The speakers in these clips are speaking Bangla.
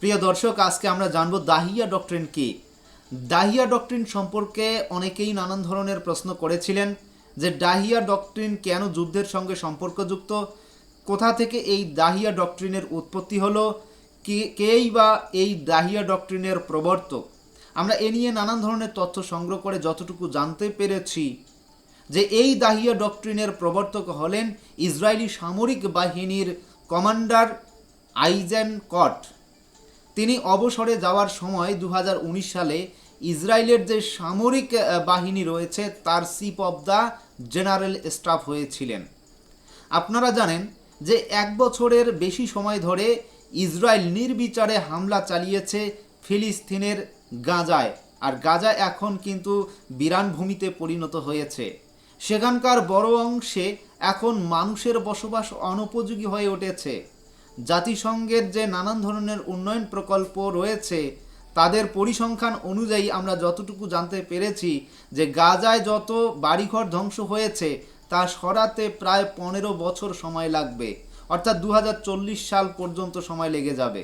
প্রিয় দর্শক, আজকে আমরা জানব দাহিয়া ডক্ট্রিন কি? দাহিয়া ডক্ট্রিন সম্পর্কে অনেকেই নানান ধরনের প্রশ্ন করেছিলেন যে ডাহিয়া ডক্ট্রিন কেন যুদ্ধের সঙ্গে সম্পর্কযুক্ত? কোথা থেকে এই দাহিয়া ডক্ট্রিনের উৎপত্তি হলো? কে, কেই বা এই দাহিয়া ডক্ট্রিনের প্রবর্তক? আমরা এ নিয়ে নানান ধরনের তথ্য সংগ্রহ করে যতটুকু জানতে পেরেছি যে এই দাহিয়া ডক্ট্রিনের প্রবর্তক হলেন ইসরায়েলি সামরিক বাহিনীর কমান্ডার আইজেন কট। তিনি অবসরে যাওয়ার সময় দু হাজার উনিশ সালে ইসরায়েলের যে সামরিক বাহিনী রয়েছে, তার chief of the general staff হয়েছিলেন। আপনারা জানেন যে এক বছরের বেশি সময় ধরে ইসরায়েল নির্বিচারে হামলা চালিয়েছে ফিলিস্তিনের গাজায়। আর গাজা এখন কিন্তু বিরান ভূমিতে পরিণত হয়েছে। সেখানকার বড় অংশে এখন মানুষের বসবাস অনুপযোগী হয়ে উঠেছে। জাতিসংঘের যে নানান ধরনের উন্নয়ন প্রকল্প রয়েছে, তাদের পরিসংখ্যান অনুযায়ী আমরা যতটুকু জানতে পেরেছি যে গাজায় যত বাড়িঘর ধ্বংস হয়েছে, তা সরাতে প্রায় পনেরো বছর সময় লাগবে। অর্থাৎ দু হাজার চল্লিশ সাল পর্যন্ত সময় লেগে যাবে।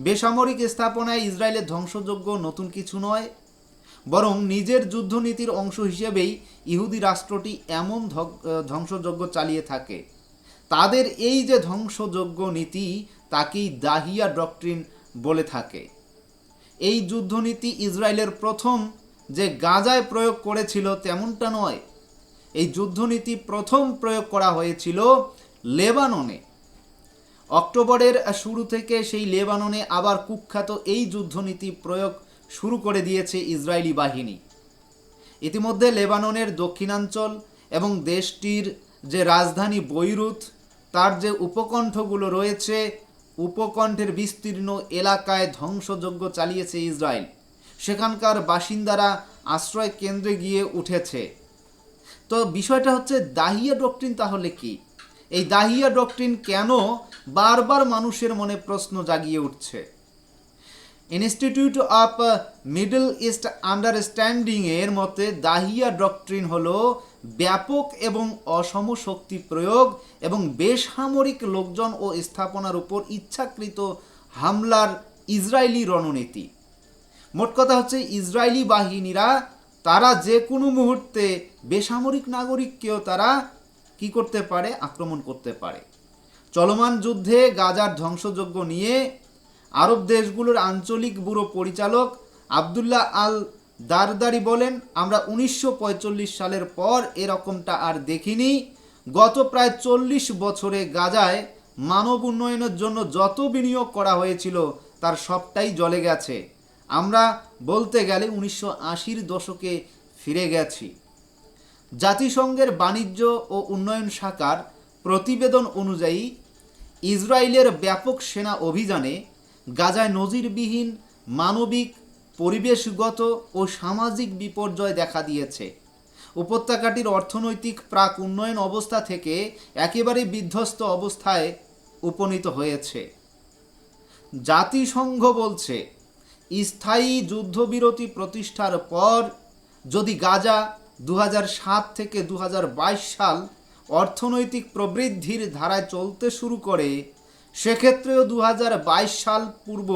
বেসামরিক স্থাপনায় ইসরায়েলের ধ্বংসযোগ্য নতুন কিছু নয়, বরং নিজের যুদ্ধনীতির অংশ হিসেবেই ইহুদি রাষ্ট্রটি এমন ধ্বংসযজ্ঞ চালিয়ে থাকে। তাদের এই যে ধ্বংসযোগ্য নীতি, তাকেই দাহিয়া ডক্ট্রিন বলে থাকে। এই যুদ্ধনীতি ইসরায়েলের প্রথম যে গাজায় প্রয়োগ করেছিল তেমনটা নয়। এই যুদ্ধনীতি প্রথম প্রয়োগ করা হয়েছিল লেবাননে। অক্টোবরের শুরু থেকে সেই লেবাননে আবার কুখ্যাত এই যুদ্ধনীতি প্রয়োগ শুরু করে দিয়েছে ইসরায়েলি বাহিনী। ইতিমধ্যে লেবাননের দক্ষিণাঞ্চল এবং দেশটির যে রাজধানী বৈরুত তার যে উপকণ্ঠগুলো রয়েছে, উপকণ্ঠের বিস্তীর্ণ এলাকায় ধ্বংসযজ্ঞ চালিয়েছে ইসরায়েল। সেখানকার বাসিন্দারা আশ্রয় কেন্দ্রে গিয়ে উঠেছে। তো বিষয়টা হচ্ছে দাহিয়া ডক্ট্রিন তাহলে কি? এই দাহিয়া ডক্ট্রিন কেন বারবার মানুষের মনে প্রশ্ন জাগিয়ে উঠছে? ইনস্টিটিউট অফ মিডল ইস্ট আন্ডারস্ট্যান্ডিংয়ের মতে দাহিয়া ডক্ট্রিন হলো ব্যাপক এবং অসম শক্তি প্রয়োগ এবং বেসামরিক লোকজন ও স্থাপনার উপর ইচ্ছাকৃত হামলার ইসরায়েলি রণনীতি। মোট কথা হচ্ছে, ইসরায়েলি বাহিনীরা, তারা যে কোনো মুহূর্তে বেসামরিক নাগরিককেও তারা কি করতে পারে? আক্রমণ করতে পারে। চলমান যুদ্ধে গাজার ধ্বংসযজ্ঞ নিয়ে আরব দেশগুলোর আঞ্চলিক ব্যুরো পরিচালক আবদুল্লাহ আল দারদারি বলেন, আমরা উনিশশো সালের পর এরকমটা আর দেখিনি। গত প্রায় চল্লিশ বছরে গাজায় মানব উন্নয়নের জন্য যত বিনিয়োগ করা হয়েছিল, তার সবটাই জলে গেছে। আমরা বলতে গেলে উনিশশো আশির দশকে ফিরে গেছি। জাতিসংঘের বাণিজ্য ও উন্নয়ন শাখার প্রতিবেদন অনুযায়ী, ইসরায়েলের ব্যাপক সেনা অভিযানে গাজায় নজিরবিহীন মানবিক পরিবেশগত ও সামাজিক বিপর্যয় দেখা দিয়েছে। উপত্যকাটির অর্থনৈতিক প্রাক উন্নয়ন অবস্থা থেকে একেবারে বিধ্বস্ত অবস্থায় উপনীত হয়েছে। জাতিসংঘ বলছে, স্থায়ী যুদ্ধবিরতি প্রতিষ্ঠার পর যদি গাজা দু থেকে দু হাজার বাইশ সাল অর্থনৈতিক প্রবৃদ্ধির ধারায় চলতে শুরু করে, সেক্ষেত্রেও দু হাজার বাইশ সাল পূর্ব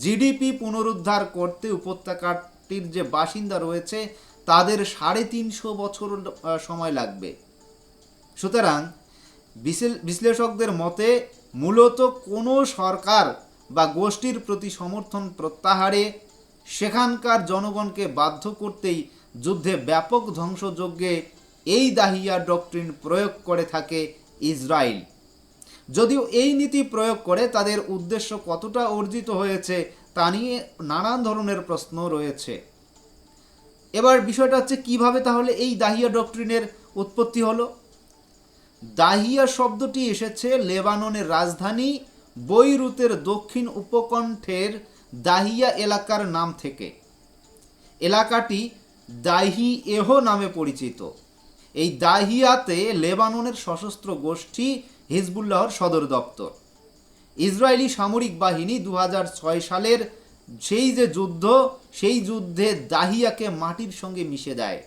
জিডিপি পুনরুদ্ধার করতে উপত্যকাটির যে বাসিন্দা রয়েছে, তাদের সাড়ে তিনশো বছর সময় লাগবে। সুতরাং বিশ্লে- বিশ্লেষকদের মতে, মূলত কোনো সরকার বা গোষ্ঠীর প্রতি সমর্থন প্রত্যাহারে সেখানকার জনগণকে বাধ্য করতেই যুদ্ধে ব্যাপক ধ্বংসযজ্ঞে এই দাহিয়া ডক্ট্রিন প্রয়োগ করে থাকে ইসরায়েল যদিও এই নীতি প্রয়োগ করে তাদের উদ্দেশ্য কতটা অর্জিত হয়েছে তা নিয়ে নানান ধরনের প্রশ্ন রয়েছে। এবার বিষয়টা হচ্ছে, কীভাবে তাহলে এই দাহিয়া ডক্ট্রিনের উৎপত্তি হলো? দাহিয়া শব্দটি এসেছে লেবাননের রাজধানী বৈরুতের দক্ষিণ উপকণ্ঠের দাহিয়া এলাকার নাম থেকে। এলাকাটি দাহি এহ নামে পরিচিত। এই দাহিয়াতে লেবাননের সশস্ত্র গোষ্ঠী হিজবুল্লাহর সদর দপ্তর। ইসরায়েলি সামরিক বাহিনী দু হাজার ছয় সালের সেই যে যুদ্ধ, সেই যুদ্ধে দাহিয়াকে মাটির সঙ্গে মিশে দেয়।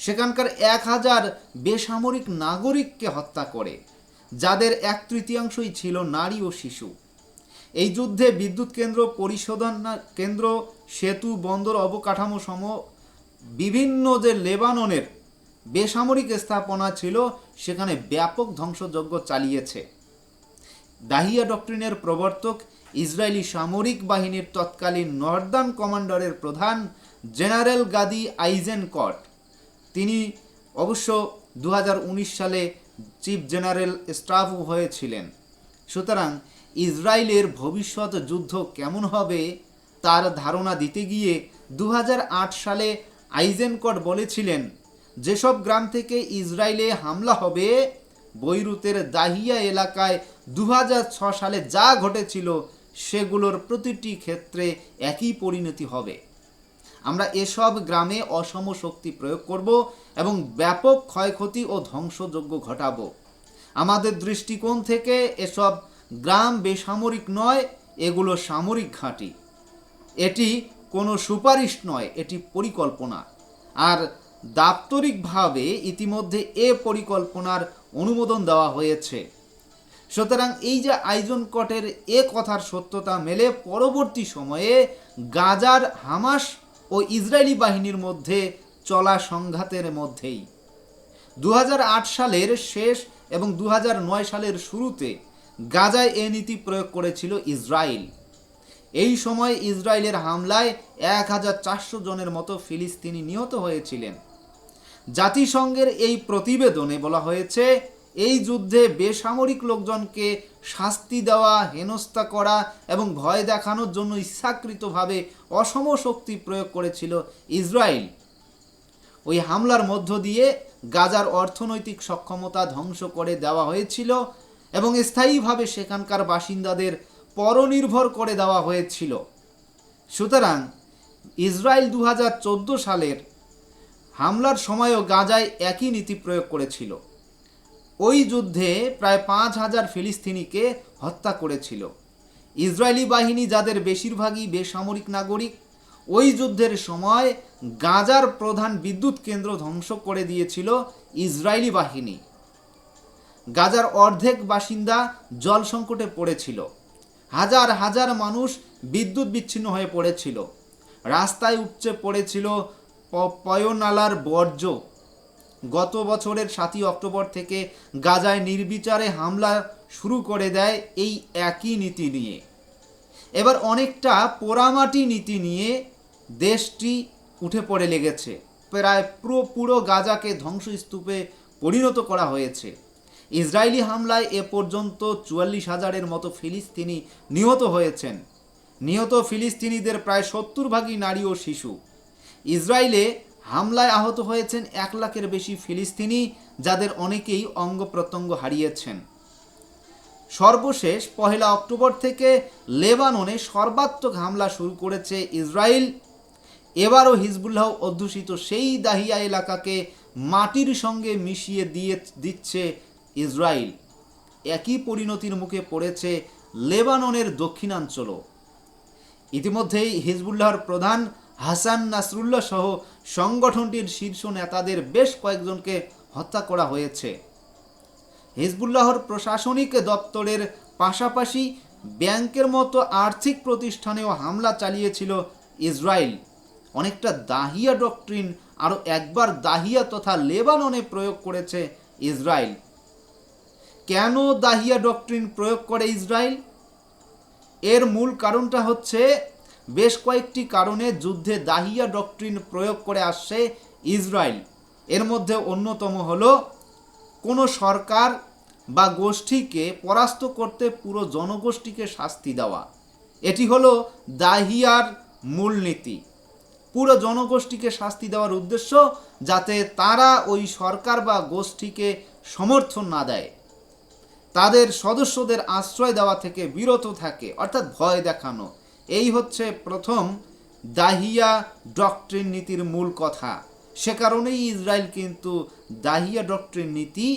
সেখানকার এক হাজার বেসামরিক নাগরিককে হত্যা করে, যাদের এক তৃতীয়াংশই ছিল নারী ও শিশু। এই যুদ্ধে বিদ্যুৎ কেন্দ্র, পরিশোধন কেন্দ্র, সেতু, বন্দর অবকাঠামো সম বিভিন্ন যে লেবাননের বেসামরিক স্থাপনা ছিল, সেখানে ব্যাপক ধ্বংসযজ্ঞ চালিয়েছে। দাহিয়া ডক্ট্রিনের প্রবর্তক, ইসরায়েলি সামরিক বাহিনীর তৎকালীন নর্দার্ন কমান্ডারের প্রধান জেনারেল গাদি আইজেনকট। তিনি অবশ্য দু হাজার উনিশ সালে চিফ জেনারেল স্টাফও হয়েছিলেন। সুতরাং ইসরায়েলের ভবিষ্যৎ যুদ্ধ কেমন হবে, তার ধারণা দিতে গিয়ে দু হাজার আট সালে আইজেনকট বলেছিলেন যেসব গ্রাম থেকে ইসরায়েলে হামলা হবে, বৈরুতের দাহিয়া এলাকায় দু সালে যা ঘটেছিল, সেগুলোর প্রতিটি ক্ষেত্রে একই পরিণতি হবে। আমরা এসব গ্রামে অসম শক্তি প্রয়োগ করব এবং ব্যাপক ক্ষয়ক্ষতি ও ধ্বংসযজ্ঞ ঘটাব। আমাদের দৃষ্টিকোণ থেকে এসব গ্রাম বেসামরিক নয়, এগুলো সামরিক ঘাঁটি। এটি কোনো সুপারিশ নয়, এটি পরিকল্পনা। আর দাপ্তরিকভাবে ইতিমধ্যে এ পরিকল্পনার অনুমোদন দেওয়া হয়েছে। সুতরাং এই যে আয়োজন কটের এ কথার সত্যতা মেলে পরবর্তী সময়ে গাজার হামাস ও ইসরায়েলি বাহিনীর মধ্যে চলা সংঘাতের মধ্যেই। দু হাজার আট সালের শেষ এবং দু হাজার নয় সালের শুরুতে গাজায় এ নীতি প্রয়োগ করেছিল ইসরায়েল। এই সময় ইসরায়েলের হামলায় এক হাজার চারশো জনের মতো ফিলিস্তিনি নিহত হয়েছিলেন। জাতিসংঘের এই প্রতিবেদনে বলা হয়েছে, এই যুদ্ধে বেসামরিক লোকজনকে শাস্তি দেওয়া, হেনস্থা করা এবং ভয় দেখানোর জন্য ইচ্ছাকৃতভাবে অসম শক্তি প্রয়োগ করেছিল ইসরায়েল। ওই হামলার মধ্য দিয়ে গাজার অর্থনৈতিক সক্ষমতা ধ্বংস করে দেওয়া হয়েছিল এবং স্থায়ীভাবে সেখানকার বাসিন্দাদের পরনির্ভর করে দেওয়া হয়েছিল। সুতরাং ইসরায়েল দু হাজার চোদ্দ সালের হামলার সময়ও গাজায় একই নীতি প্রয়োগ করেছিল। ওই যুদ্ধে প্রায় পাঁচ হাজার ফিলিস্তিনিকে হত্যা করেছিল। ইসরায়েলি বাহিনী যাদের বেশিরভাগই বেসামরিক নাগরিক, ওই যুদ্ধের সময় গাজার প্রধান বিদ্যুৎ কেন্দ্র ধ্বংস করে দিয়েছিল ইসরায়েলি বাহিনী। গাজার অর্ধেক বাসিন্দা জল সংকটে পড়েছিল। হাজার হাজার মানুষ বিদ্যুৎ বিচ্ছিন্ন হয়ে পড়েছিল। রাস্তায় উপচে পড়েছিল পয়নালার বর্জ্য। গত বছরের সাতই অক্টোবর থেকে গাজায় নির্বিচারে হামলা শুরু করে দেয় এই একই নীতি নিয়ে। এবার অনেকটা পোড়ামাটি নীতি নিয়ে দেশটি উঠে পড়ে লেগেছে। প্রায় পুরো পুরো গাজাকে ধ্বংসস্তূপে পরিণত করা হয়েছে। ইসরায়েলি হামলায় এ পর্যন্ত চুয়াল্লিশ হাজারের মতো ফিলিস্তিনি নিহত হয়েছেন। নিহত ফিলিস্তিনিদের প্রায় সত্তর ভাগই নারী ও শিশু। ইসরায়েলে হামলায় আহত হয়েছেন এক লাখের বেশি ফিলিস্তিনি, যাদের অনেকেই অঙ্গ প্রত্যঙ্গ হারিয়েছেন। সর্বশেষ পহেলা অক্টোবর থেকে লেবাননে সর্বাত্মক হামলা শুরু করেছে ইসরায়েল। এবারও হিজবুল্লাহ অধ্যুষিত সেই দাহিয়া এলাকাকে মাটির সঙ্গে মিশিয়ে দিয়ে দিচ্ছে ইসরায়েল। একই পরিণতির মুখে পড়েছে লেবাননের দক্ষিণাঞ্চলও। ইতিমধ্যেই হিজবুল্লাহর প্রধান হাসান নাসরুল্লাহ সহ সংগঠনটির শীর্ষ নেতাদের বেশ কয়েকজনকে হত্যা করা হয়েছে। হিজবুল্লাহর প্রশাসনিক দপ্তরের পাশাপাশি ব্যাংকের মতো আর্থিক প্রতিষ্ঠানেও হামলা চালিয়েছিল ইসরায়েল। অনেকটা দাহিয়া ডক্ট্রিন আরও একবার দাহিয়া তথা লেবাননে প্রয়োগ করেছে ইসরায়েল। কেন দাহিয়া ডক্ট্রিন প্রয়োগ করে ইসরায়েল? এর মূল কারণটা হচ্ছে বেশ কয়েকটি কারণে যুদ্ধে দাহিয়া ডক্ট্রিন প্রয়োগ করে আসছে ইসরায়েল। এর মধ্যে অন্যতম হল, কোনো সরকার বা গোষ্ঠীকে পরাস্ত করতে পুরো জনগোষ্ঠীকে শাস্তি দেওয়া। এটি হলো দাহিয়ার মূলনীতি। পুরো জনগোষ্ঠীকে শাস্তি দেওয়ার উদ্দেশ্য যাতে তারা ওই সরকার বা গোষ্ঠীকে সমর্থন না দেয়। তাদের সদস্যদের আশ্রয় দেওয়া থেকে বিরত থাকে, অর্থাৎ ভয় দেখানো। এই হচ্ছে প্রথম দাহিয়া ডক্ট্রিন নীতির মূল কথা। সে কারণেই ইসরায়েল কিন্তু দাহিয়া ডক্ট্রিন নীতি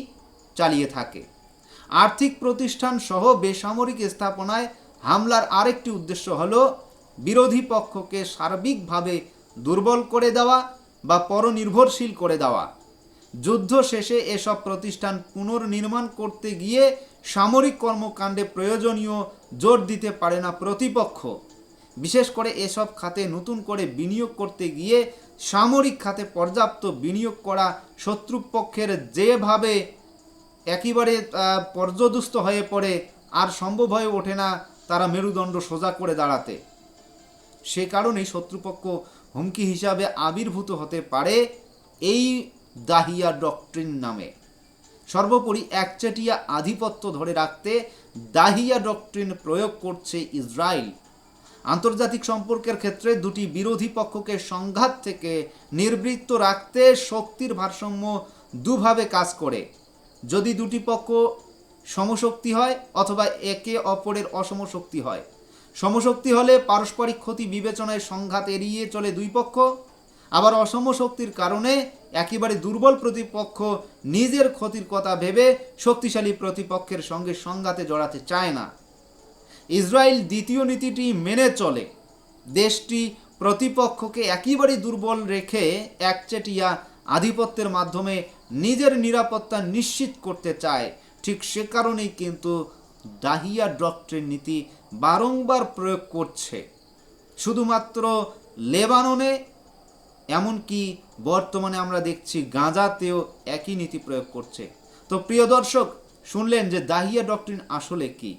চালিয়ে থাকে। আর্থিক প্রতিষ্ঠান সহ বেসামরিক স্থাপনায় হামলার আরেকটি উদ্দেশ্য হল বিরোধী পক্ষকে সার্বিকভাবে দুর্বল করে দেওয়া বা পরনির্ভরশীল করে দেওয়া। যুদ্ধ শেষে এসব প্রতিষ্ঠান পুনর্নির্মাণ করতে গিয়ে সামরিক কর্মকাণ্ডে প্রয়োজনীয় জোর দিতে পারে না প্রতিপক্ষ। বিশেষ করে এসব খাতে নতুন করে বিনিয়োগ করতে গিয়ে সামরিক খাতে পর্যাপ্ত বিনিয়োগ করা শত্রুপক্ষের যেভাবে একেবারে পর্যদুস্ত হয়ে পড়ে, আর সম্ভব হয়ে ওঠে না তারা মেরুদণ্ড সোজা করে দাঁড়াতে। সে কারণেই শত্রুপক্ষ হুমকি হিসাবে আবির্ভূত হতে পারে এই দাহিয়া ডক্ট্রিন নামে। সর্বোপরি একচেটিয়া আধিপত্য ধরে রাখতে দাহিয়া ডক্ট্রিন প্রয়োগ করছে ইসরায়েল। আন্তর্জাতিক সম্পর্কের ক্ষেত্রে দুটি বিরোধী পক্ষকে সংঘাত থেকে নির্বৃত্ত রাখতে শক্তির ভারসাম্য দুভাবে কাজ করে। যদি দুটি পক্ষ সমশক্তি হয় অথবা একে অপরের অসমশক্তি হয়। সমশক্তি হলে পারস্পরিক ক্ষতি বিবেচনায় সংঘাত এড়িয়ে চলে দুই পক্ষ। আবার অসম শক্তির কারণে একেবারে দুর্বল প্রতিপক্ষ নিজের ক্ষতির কথা ভেবে শক্তিশালী প্রতিপক্ষের সঙ্গে সংঘাতে জড়াতে চায় না। ইসরায়েল দ্বিতীয় নীতিটি মেনে চলে। দেশটি প্রতিপক্ষকে একেবারে দুর্বল রেখে একচেটিয়া আধিপত্যের মাধ্যমে নিজের নিরাপত্তা নিশ্চিত করতে চায়। ঠিক সে কারণেই কিন্তু দাহিয়া ডক্ট্রিন নীতি বারংবার প্রয়োগ করছে। শুধুমাত্র লেবাননে, এমনকি বর্তমানে আমরা দেখছি গাঁজাতেও একই নীতি প্রয়োগ করছে। তো প্রিয় দর্শক, শুনলেন যে দাহিয়া ডক্টরিন আসলে কি?